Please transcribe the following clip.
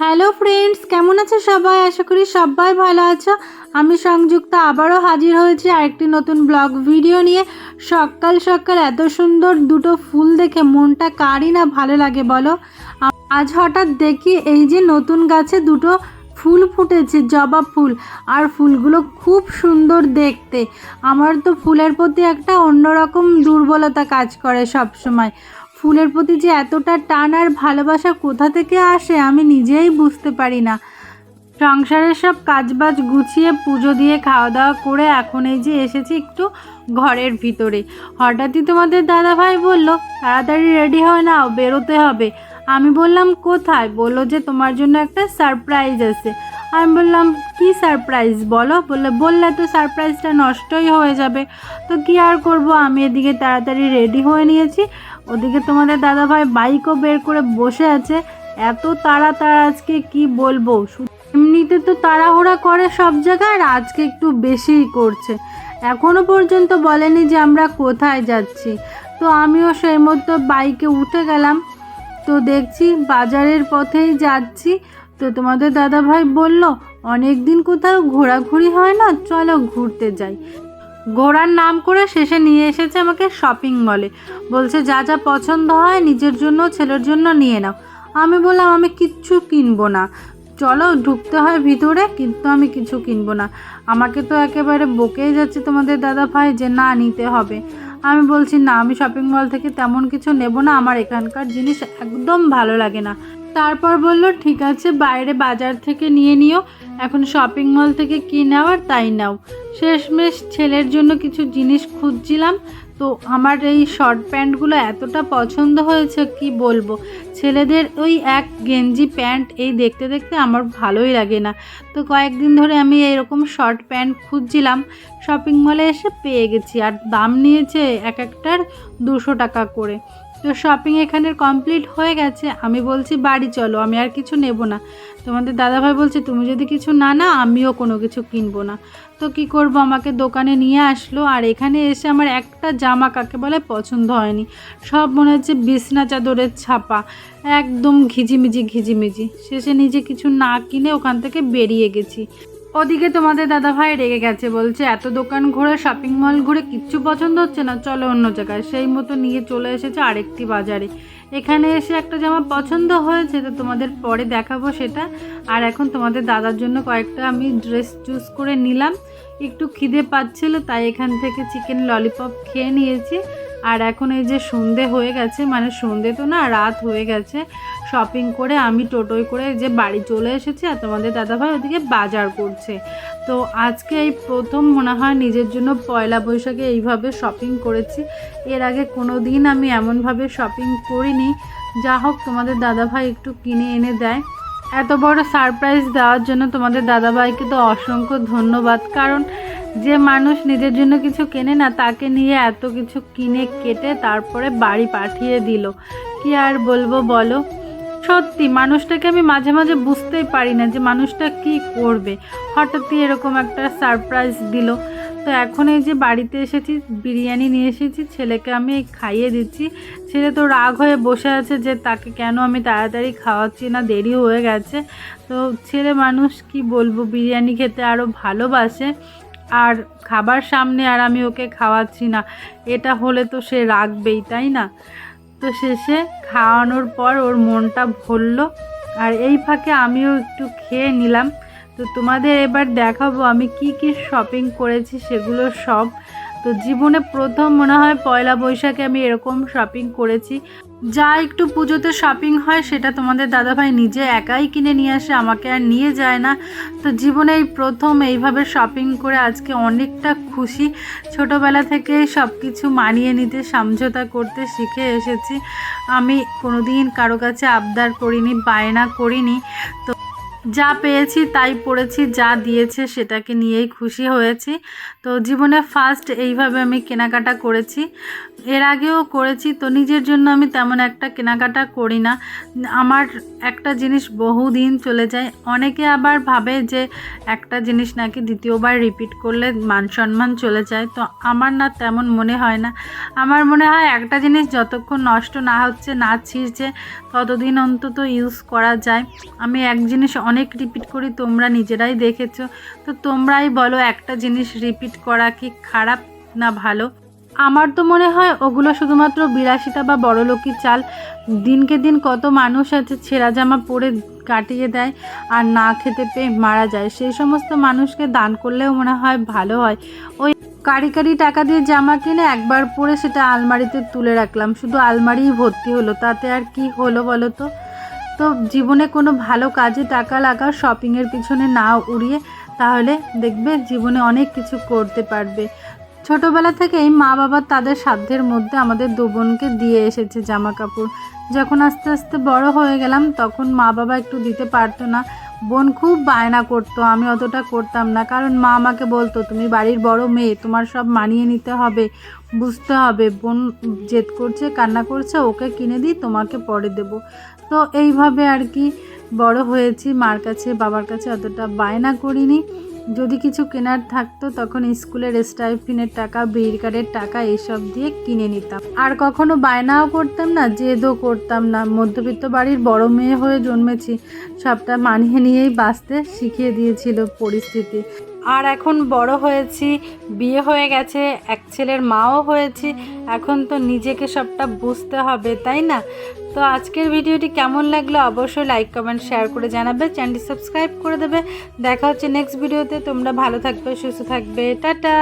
Hello friends, কেমন আছো সবাই? আশা করি সবাই ভালো আছো। আমি সংযুক্ত আবারও হাজির হয়েছি আরেকটি নতুন ব্লগ ভিডিও নিয়ে। সকাল সকাল এত সুন্দর দুটো ফুল দেখে মনটা কারই না ভালো লাগে বলো? আজ হঠাৎ দেখি এই যে নতুন গাছে দুটো ফুল ফুটেছে, জবা ফুল। আর ফুলগুলো খুব সুন্দর দেখতে। আমার তো ফুলের প্রতি একটা অন্যরকম দুর্বলতা কাজ করে সব সময় ফুলের প্রতি যে এতটা টান আর ভালোবাসা কোথা থেকে আসে আমি নিজেই বুঝতে পারি না। সংসারের সব কাজবাজ গুছিয়ে পুজো দিয়ে খাওয়া দাওয়া করে এখন এই যে এসেছি একটু ঘরের ভিতরে। হঠাৎই তোমাদের দাদাভাই বলল, তাড়াতাড়ি রেডি হয় নাও, বেরোতে হবে। আমি বললাম, কোথায়? বলল যে, তোমার জন্য একটা সারপ্রাইজ আছে। আমি বললাম, কি সারপ্রাইজ বলো বললে বললে তো সারপ্রাইজটা নষ্টই হয়ে যাবে। তো কি আর করব? আমি এদিকে তাড়াতাড়ি রেডি হয়ে নিয়েছি। ওদিকে তোমাদের দাদাভাই বাইকও বের করে বসে আছে। এত তাড়া তাড়া আজকে কি বলব? এমনিতে তো তাড়াহুড়া করে সব জায়গায় আর আজকে একটু বেশিই করছে। এখনও পর্যন্ত বলেনি যে আমরা কোথায় যাচ্ছি। তো আমিও সেই মতো বাইকে উঠে গেলাম। তো দেখছি বাজারের পথেই যাচ্ছি। তো তোমাদের দাদাভাই বলল অনেক দিন কোথাও ঘোরাঘুরি হয় না, চলো ঘুরতে যাই। ঘোরার নাম করে শেষে নিয়ে এসেছে আমাকে শপিং মলে বলছে, যা যা পছন্দ হয় নিজের জন্য, ছেলের জন্য নিয়ে নাও। আমি বললাম, আমি কিচ্ছু কিনবো না। চলো, ঢুকতে হয় ভিতরে, কিন্তু আমি কিছু কিনবো না। আমাকে তো একেবারে বকেই যাচ্ছে তোমাদের দাদা ভাই যে না নিতে হবে। আমি বলছি, না, আমি শপিং মল থেকে তেমন কিছু নেব না। আমার এখানকার জিনিস একদম ভালো লাগে না। তারপর বলল, ঠিক আছে, বাইরে বাজার থেকে নিয়ে নিও। এখন শপিং মল থেকে কী নেওয়ার তাই নাও। শেষমেশ ছেলের জন্য কিছু জিনিস খুঁজছিলাম। তো আমার এই শর্ট প্যান্টগুলো এতটা পছন্দ হয়েছে, কি বলব? ছেলেদের ওই এক গেঞ্জি প্যান্ট এই দেখতে দেখতে আমার ভালোই লাগে না। তো কয়েকদিন ধরে আমি এরকম শর্ট প্যান্ট খুঁজছিলাম। শপিং মলে এসে পেয়ে গেছি। আর দাম নিয়েছে এক একটার দুশো টাকা করে। তো শপিং এখানের কমপ্লিট হয়ে গেছে। আমি বলছি, বাড়ি চলো, আমি আর কিছু নেব না। তোমাদের দাদাভাই বলছে, তুমি যদি কিছু না না আমিও কোনো কিছু কিনবো না। তো কি করব? আমাকে দোকানে নিয়ে আসলো, আর এখানে এসে আমার একটা জামা কাকে বলে, পছন্দ হয়নি। সব মনে হচ্ছে বিছনা চাদরের ছাপা, একদম ঘিজিমিজি ঘিজিমিজি শেষে নিজে কিছু না কিনে ওখান থেকে বেরিয়ে গেছি। ওদিকে তোমাদের দাদাভাই রেগে গেছে, বলছে, এত দোকান ঘুরে শপিং মল ঘুরে কিচ্ছু পছন্দ হচ্ছে না, চলো অন্য জায়গায়। সেই মতো নিয়ে চলে এসেছে আরেকটি বাজারে। এখানে এসে একটা জামা পছন্দ হয়েছে, তো তোমাদের পরে দেখাবো সেটা। আর এখন তোমাদের দাদার জন্য কয়েকটা আমি ড্রেস চুজ করে নিলাম। একটু খিদে পাচ্ছিল, তাই এখান থেকে চিকেন ললিপপ খেয়ে নিয়েছি। আর এখন এই যে সন্ধে হয়ে গেছে মানে সন্ধে তো না, রাত হয়ে গেছে শপিং করে আমি টোটোয় করে যে বাড়ি চলে এসেছি আর তোমাদের দাদাভাই ওদিকে বাজার করছে। তো আজকে এই প্রথম মনে হয় নিজের জন্য পয়লা বৈশাখে এইভাবে শপিং করেছি। এর আগে কোনো দিন আমি এমনভাবে শপিং করিনি। যা হোক, তোমাদের দাদাভাই একটু কিনে এনে দেয়। এত বড় সারপ্রাইজ দেওয়ার জন্য তোমাদের দাদাভাইকে তো অসংখ্য ধন্যবাদ। কারণ যে মানুষ নিজের জন্য কিছু কেনে না, তাকে নিয়ে এত কিছু কিনে কেটে তারপরে বাড়ি পাঠিয়ে দিল। কি আর বলব বলো? সত্যি, মানুষটাকে আমি মাঝে মাঝে বুঝতেই পারি না যে মানুষটা কি করবে। হঠাৎই এরকম একটা সারপ্রাইজ দিল। তো এখন এই যে বাড়িতে এসেছি, বিরিয়ানি নিয়ে এসেছি, ছেলেকে আমি খাইয়ে দিচ্ছি। ছেলে তো রাগ হয়ে বসে আছে যে তাকে কেন আমি তাড়াতাড়ি খাওয়াচ্ছি না, দেরি হয়ে গেছে। তো ছেলে মানুষ কি বলব, বিরিয়ানি খেতে আরও ভালোবাসে। আর খাবার সামনে আর আমি ওকে খাওয়াচ্ছি না। এটা হলে তো সে রাখবেই তাই না? তো শেষে খাওয়ানোর পর ওর মনটা ভরল আর এই ফাঁকে আমিও একটু খেয়ে নিলাম। তো তোমাদের এবার দেখাবো আমি কি কি শপিং করেছি, সেগুলো সব। তো জীবনে প্রথম মনে হয় পয়লা বৈশাখে আমি এরকম শপিং করেছি। যা একটু পুজোতে শপিং হয়, সেটা তোমাদের দাদাভাই নিজে একাই কিনে নিয়ে আসে, আমাকে আর নিয়ে যায় না। তো জীবনে এই প্রথম এইভাবে শপিং করে আজকে অনেকটা খুশি। ছোটোবেলা থেকে সব কিছু মানিয়ে নিতে, সমঝোতা করতে শিখে এসেছি। আমি কোনোদিন কারও কাছে আবদার করিনি, বায়না করিনি। তো যা পেয়েছি তাই পড়েছি, যা দিয়েছে সেটাকে নিয়েই খুশি হয়েছি। তো জীবনে ফার্স্ট এইভাবে আমি কেনাকাটা করেছি। এর আগেও করেছি, তো নিজের জন্য আমি তেমন একটা কেনাকাটা করি না। আমার একটা জিনিস বহুদিন চলে যায়। অনেকে আবার ভাবে যে একটা জিনিস নাকি দ্বিতীয়বার রিপিট করলে মান সম্মান চলে যায়। তো আমার না তেমন মনে হয় না। আমার মনে হয় একটা জিনিস যতক্ষণ নষ্ট না হচ্ছে, না ছিঁড়ছে, ততদিন অন্তত ইউজ করা যায়। আমি এক জিনিস অনেক রিপিট করি, তোমরা নিজেরাই দেখেছ। তো তোমরাই বলো একটা জিনিস রিপিট করা কি খারাপ না ভালো? আমার তো মনে হয় ওগুলো শুধুমাত্র বিলাসিতা বা বড়লোকি চাল। দিনকে দিন কত মানুষ আছে, ছেঁড়া জামা পরে কাটিয়ে দেয় আর না খেতে পেয়ে মারা যায়। সেই সমস্ত মানুষকে দান করলেও মনে হয় ভালো হয়। ওই কারি কারি টাকা দিয়ে জামা কিনে একবার পরে সেটা আলমারিতে তুলে রাখলাম। শুধু আলমারিই ভর্তি হলো, তাতে আর কি হলো বলো তো? তো জীবনে কোনো ভালো কাজে টাকা লাগা শপিংয়ের পিছনে না উড়িয়ে তাহলে দেখবে জীবনে অনেক কিছু করতে পারবে। ছোটোবেলা থেকেই মা বাবা তাদের সাধ্যের মধ্যে আমাদের দু বোনকে দিয়ে এসেছে জামা কাপড় যখন আস্তে আস্তে বড় হয়ে গেলাম তখন মা বাবা একটু দিতে পারতো না। বোন খুব বায়না করতো, আমি অতটা করতাম না। কারণ মা আমাকে বলতো, তুমি বাড়ির বড় মেয়ে, তোমার সব মানিয়ে নিতে হবে, বুঝতে হবে। বোন জেদ করছে, কান্না করছে, ওকে কিনে দিই, তোমাকে পরে দেব। তো এইভাবে আর কি বড় হয়েছি। মার কাছে, বাবার কাছে অতটা বায়না করিনি। যদি কিছু কেনার থাকতো তখন স্কুলের স্টাইফিনের টাকা, বিড় কার্ডের টাকা এইসব দিয়ে কিনে নিতাম। আর কখনো বায়নাও করতাম না, জেদও করতাম না। মধ্যবিত্ত বাড়ির বড় মেয়ে হয়ে জন্মেছি, সবটা মানিয়ে নিয়েই বাঁচতে শিখিয়ে দিয়েছিল পরিস্থিতি। আর এখন বড় হয়েছি, বিয়ে হয়ে গেছে, এক ছেলের মাও হয়েছি, এখন তো নিজেকে সবটা বুঝতে হবে, তাই না? তো আজকের ভিডিওটি কেমন লাগল অবশ্যই লাইক কমেন্ট শেয়ার করে জানাবে চ্যানেলটি সাবস্ক্রাইব করে দেবে। দেখা হচ্ছে নেক্সট ভিডিওতে তোমরা ভালো থাকবে, সুস্থ থাকবে, টাটা!